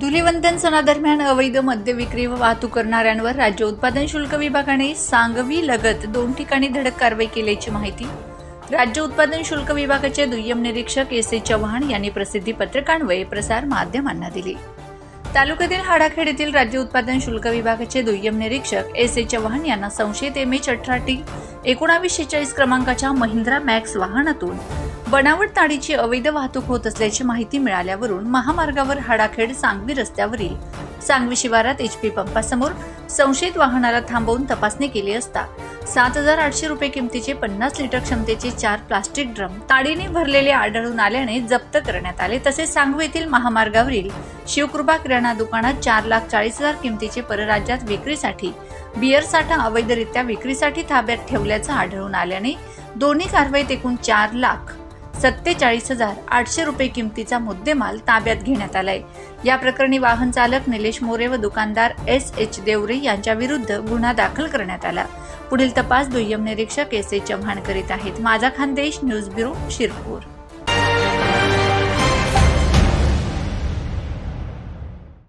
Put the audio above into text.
धुलिवंदन सणादरम्यान अवैध मद्य विक्री व वाहतूक करणाऱ्यांवर राज्य उत्पादन शुल्क विभागाने सांगवी लगत दोन ठिकाणी धडक कारवाई केल्याची माहिती राज्य उत्पादन शुल्क विभागाचे दुय्यम निरीक्षक एस ए चव्हाण यांनी प्रसिद्धी पत्रकान्वये प्रसार माध्यमांना दिली. तालुक्यातील हाडाखेड येथील राज्य उत्पादन शुल्क विभागाचे दुय्यम निरीक्षक एस ए चव्हाण यांना संशयित एम एच अठरा टी एकोणावीस शेचाळीस क्रमांकाच्या महिंद्रा मॅक्स वाहनातून बनावट ताडीची अवैध वाहतूक होत असल्याची माहिती मिळाल्यावरून महामार्गावर हाडाखेड सांगवी रस्त्यावरील सांगवी शिवारात एच पी पंपासमोर संशयित वाहनाला थांबवून तपासणी केली असता सात हजार आठशे रुपये किमतीचे पन्नास लिटर क्षमतेचे चार प्लास्टिक ड्रम ताडीने भरलेले आढळून आल्याने जप्त करण्यात आले. तसेच सांगवी येथील महामार्गावरील शिवकृपा किराणा दुकानात चार लाख चाळीस हजार किमतीचे परराज्यात विक्रीसाठी बियर साठा अवैधरित्या विक्रीसाठी ताब्यात ठेवल्याचं आढळून आल्याने दोन्ही कारवाईत एकूण चार लाख सत्तेचाळीस हजार आठशे रुपये किमतीचा मुद्देमाल ताब्यात घेण्यात आलाय. या प्रकरणी वाहन चालक निलेश मोरे व दुकानदार एस एच देवरे यांच्या विरुद्ध गुन्हा दाखल करण्यात आला. पुढील तपास दुय्यम निरीक्षक एस ए चव्हाण करीत आहेत. माझा खानदेश न्यूज ब्युरो शिरपूर.